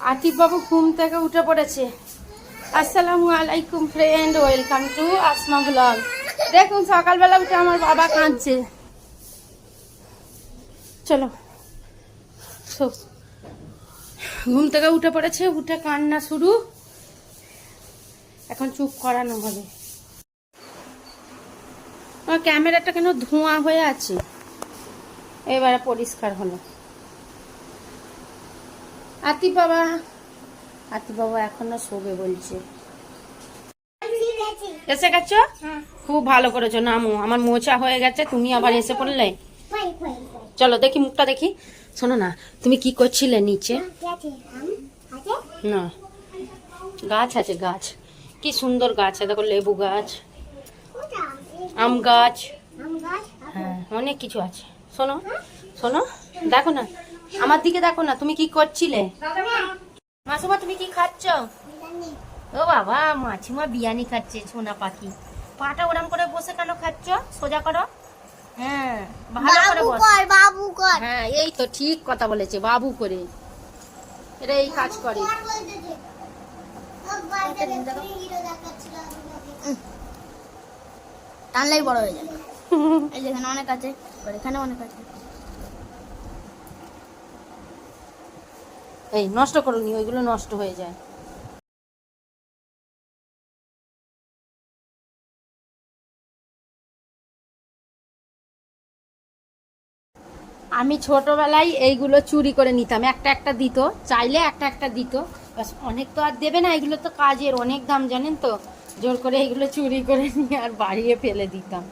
আতিফ বাবু ঘুম থেকে উঠে পড়েছে। আসসালামু আলাইকুম friend welcome to Asma blog দেখুন, সকালবেলা উঠে আমার বাবা কাঁদছে। চলো। ঘুম থেকে উঠে পড়েছে, উঠে কান্না শুরু। এখন চুপ করানো হবে। আমার ক্যামেরাটা কেন ধোঁয়া হয়ে আছে? এবারে পরিষ্কার হলো। আতি বাবা। আতি বাবা এখনও শোবে বলছে। এসে গেছো? খুব ভালো করেছ। নামো আমার মোচা হয়ে গেছে তুমি আবার এসে পড়লে? চলো দেখি মুখটা দেখি। শোনো না তুমি কি করছিলে নিচে? না। গাছ আছে গাছ। কি সুন্দর গাছ আছে দেখো লেবু গাছ আম গাছ। হ্যাঁ অনেক কিছু আছে। শোনো শোনো দেখো না। আমার দিকে দেখো না তুমি কি করছিলে? মাসুমা তুমি কি খাচ্ছ? ও বাবা মাছিমা বিরিয়ানি খাচ্ছে সোনা পাখি। পাটা ওরম করে বসে কেন খাচ্ছ? সোজা করো। হ্যাঁ ভালো করে বস। বাবু কর। হ্যাঁ এই তো ঠিক কথা বলেছে বাবু করে। এরা এই কাজ করে। টানলেই বড় হয়ে যাবে। এখানে অনেক আছে এখানে অনেক আছে। এই, নষ্ট করুনি, ওইগুলো নষ্ট হয়ে যায়। আমি ছোটবেলায় এইগুলো চুরি করে নিতাম। একটা একটা দিত, চাইলে একটা একটা দিত। অনেক তো আর দেবে না, এগুলো তো কাজের অনেক দাম, জানেন তো? জোর করে এগুলো চুরি করে নিয়ে আর বাড়িয়ে ফেলে দিতাম।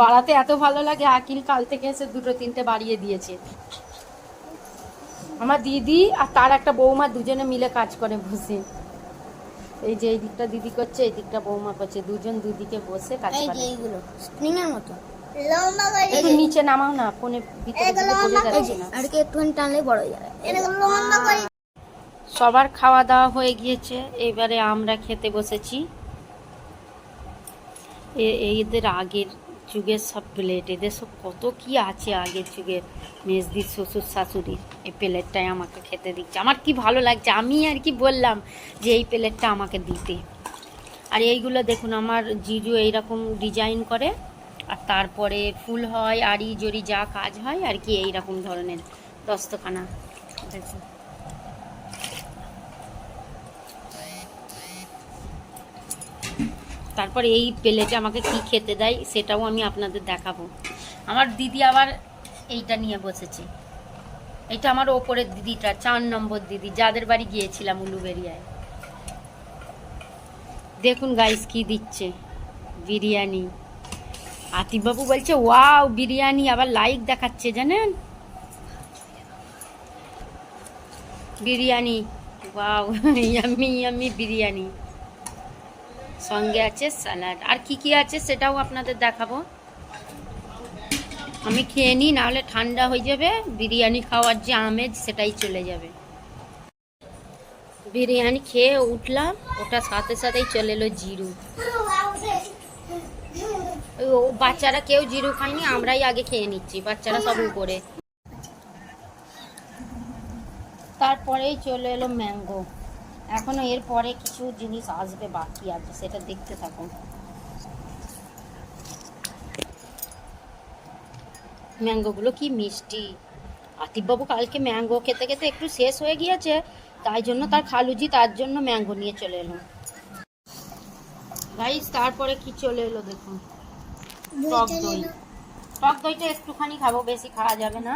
বাড়াতে এত ভালো লাগে, আকিল কাল থেকে এসে দুটো তিনটে বাড়িয়ে দিয়েছে। আমার দিদি আর তার একটা বৌমা দুজনে মিলে কাজ করে বসে। এই যে এই দিকটা দিদি করছে এই দিকটা বৌমা করছে। দুজন দুদিকে বসে কাজ এই করে। যে এইগুলো স্প্রিং এর মতো। লম্বা করে একটু নিচে নামাও না ফোনে ভিতরে আর কি একটুখানি টানলেই বড় হয়ে যাবে। এটা লম্বা করে সবার খাওয়া দাওয়া হয়ে গিয়েছে এবারে আমরা খেতে বসেছি। এ- এদের আগের যুগের সব প্লেট, এদের সব কত কি আছে আগের যুগের মেজদির শ্বশুর শাশুড়ির। এই প্লেটটাই আমাকে খেতে দিচ্ছে। আমার কি ভালো লাগছে? আমি আর কি বললাম যে এই প্লেটটা আমাকে দিতে। আর এইগুলো দেখুন, আমার জিজু এইরকম ডিজাইন করে, আর তারপরে ফুল হয় আড়ি জড়ি যা কাজ হয়, আর কি এইরকম ধরনের দস্তখানা দেখুন তারপর এই প্লেটে আমাকে কি খেতে দেয় সেটাও আমি আপনাদের দেখাবো। আমার দিদি আবার এইটা নিয়ে বসেছে। এটা আমার ওপরের দিদিটা, চার নম্বর দিদি, যাদের বাড়ি গিয়েছিলাম উলুবেরিয়ায়। দেখুন গাইস কি দিচ্ছে, বিরিয়ানি। আতিফবাবু বলছে ওয়াও বিরিয়ানি। আবার লাইক দেখাচ্ছে, জানেন? Biryani. Wow yummy yummy biryani. সঙ্গে আছে স্যালাড। আর কি কি আছে সেটাও আপনাদের দেখাবো। আমি খেয়ে নিই, নাহলে ঠান্ডা হয়ে যাবে, বিরিয়ানি খাওয়ার যে আমেজ সেটাই চলে যাবে। বিরিয়ানি খেয়ে উঠলাম ওটার সাথে সাথেই চলে এলো জিরু। বাচ্চারা কেউ জিরু খায়নি, আমরাই আগে খেয়ে নিচ্ছি, বাচ্চারা সব উপরে। তারপরেই চলে এলো ম্যাঙ্গো। এখনও এর পরে কিছু জিনিস আসবে বাকি আছে সেটা দেখতে থাকুন। ম্যাঙ্গোগুলো কি মিষ্টি। আতিফবাবু কালকে ম্যাঙ্গো খেতে খেতে একটু শেষ হয়ে গিয়েছে তাই জন্য তার খালুজি তার জন্য ম্যাঙ্গো নিয়ে চলে এলো। গাইস তারপরে কি চলে এলো দেখুন। টক দই। টক দইটা একটুখানি খাব বেশি খাওয়া যাবে না।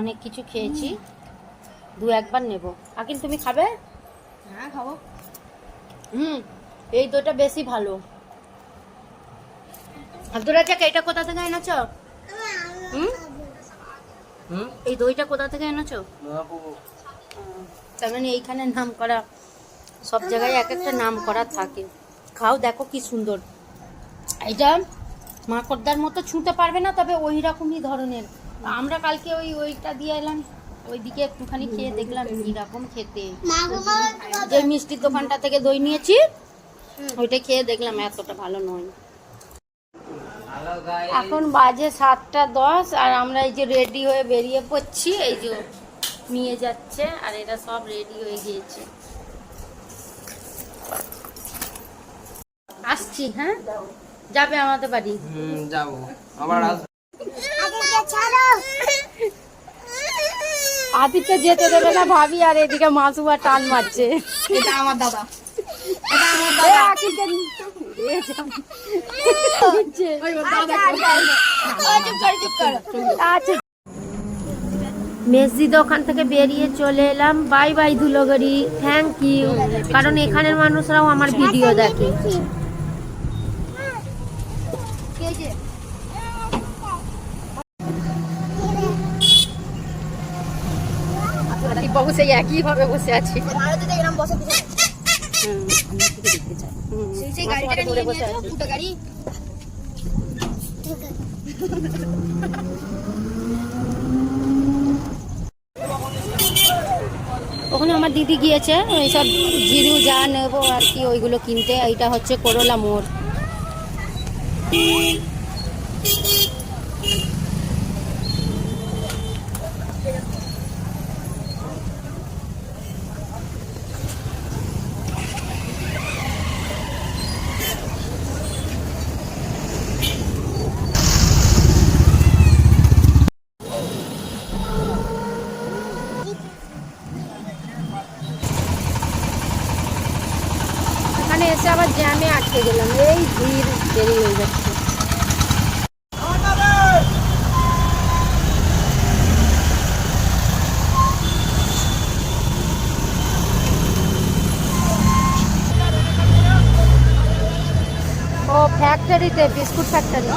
অনেক কিছু খেয়েছি। দু একবার নেব। আকিল তুমি খাবে? হ্যাঁ খাব। হুম এই দইটা বেশি ভালো। আব্দুল রাজাক এটা কোথা থেকে এনেছো? হুম? হুম? এই দইটা কোথা থেকে এনেছো? তার মানে এইখানে নাম করা সব জায়গায় এক একটা নাম করা থাকে। খাও দেখো কি সুন্দর। এটা মাকড়দার মতো ছুঁতে পারবে না তবে ওই রকমই ধরনের। আমরা কালকে ওই ওইটা দিয়ে এলাম। ওইদিকে একটুখানি খেয়ে দেখলাম কীরকম খেতে। যে মিষ্টির দোকানটা থেকে দই নিয়েছি ওইটা খেয়ে দেখলাম এতটা ভালো নয়। এখন বাজে সাতটা দশ আর আমরা এই যে রেডি হয়ে বেরিয়ে পড়ছি এই যে নিয়ে যাচ্ছে আর এটা সব রেডি হয়ে গিয়েছে। আসছি হ্যাঁ? যাবে আমাদের বাড়ি? হুম যাব। আবার আদিত্য যেতে দেবে না ভাবি আর এদিকে মাসুয়া টান মারছে। এটা আমার দাদা। আচ্ছা মেসজিদ ওখান থেকে বেরিয়ে চলে এলাম। Bye bye Dhulagori thank you কারণ এখানের মানুষরাও আমার ভিডিও দেখে। বাবু সেই একই ভাবে বসে আছি। ওখানে আমার দিদি গিয়েছে এইসব জিরু যা নেব আর কি ওইগুলো কিনতে এইটা হচ্ছে করলা মোড়। জ্যামে আটকে গেলাম এই ভিড় দেরি হয়ে যাচ্ছে ও ফ্যাক্টরিতে বিস্কুট ফ্যাক্টরি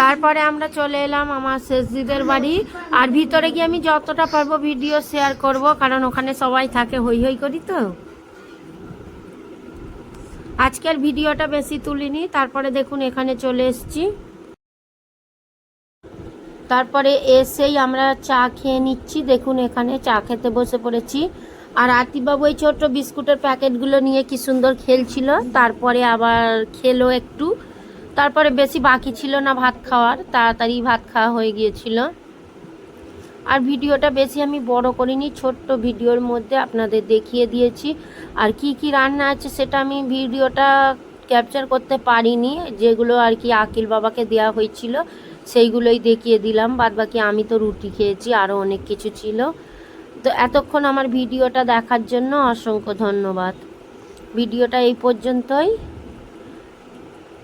তারপরে আমরা চলে এলাম আমার শেষদিদের বাড়ি। আর ভিতরে গিয়ে আমি যতটা পারব ভিডিও শেয়ার করব, কারণ ওখানে সবাই থাকে, হই হই করি তো। আজকের ভিডিওটা বেশি তুলিনি, তারপরে দেখুন এখানে চলে এসেছি। তারপরে এসেই আমরা চা খেয়ে নিচ্ছি, দেখুন এখানে চা খেতে বসে পড়েছি। আর আতিবাবু এই ছোট্ট বিস্কুটের প্যাকেটগুলো নিয়ে কি সুন্দর খেলছিল, তারপরে আবার খেলো একটু। তারপরে বেশি বাকি ছিল না ভাত খাওয়ার, তাড়াতাড়ি ভাত খাওয়া হয়ে গিয়েছিল। আর ভিডিওটা বেশি আমি বড় করিনি, ছোট্ট ভিডিওর মধ্যে আপনাদের দেখিয়ে দিয়েছি। আর কি কি রান্না আছে সেটা আমি ভিডিওটা ক্যাপচার করতে পারিনি, যেগুলো আর কি আকিল বাবাকে দেওয়া হয়েছিল, সেইগুলোই দেখিয়ে দিলাম। বাদ বাকি আমি তো রুটি খেয়েছি আরও অনেক কিছু ছিল। তো এতক্ষণ আমার ভিডিওটা দেখার জন্য অসংখ্য ধন্যবাদ। ভিডিওটা এই পর্যন্তই।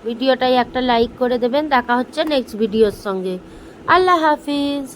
ভিডিওটাই একটা লাইক করে দেবেন। দেখা হচ্ছে নেক্সট ভিডিওর সঙ্গে। আল্লাহ হাফিজ।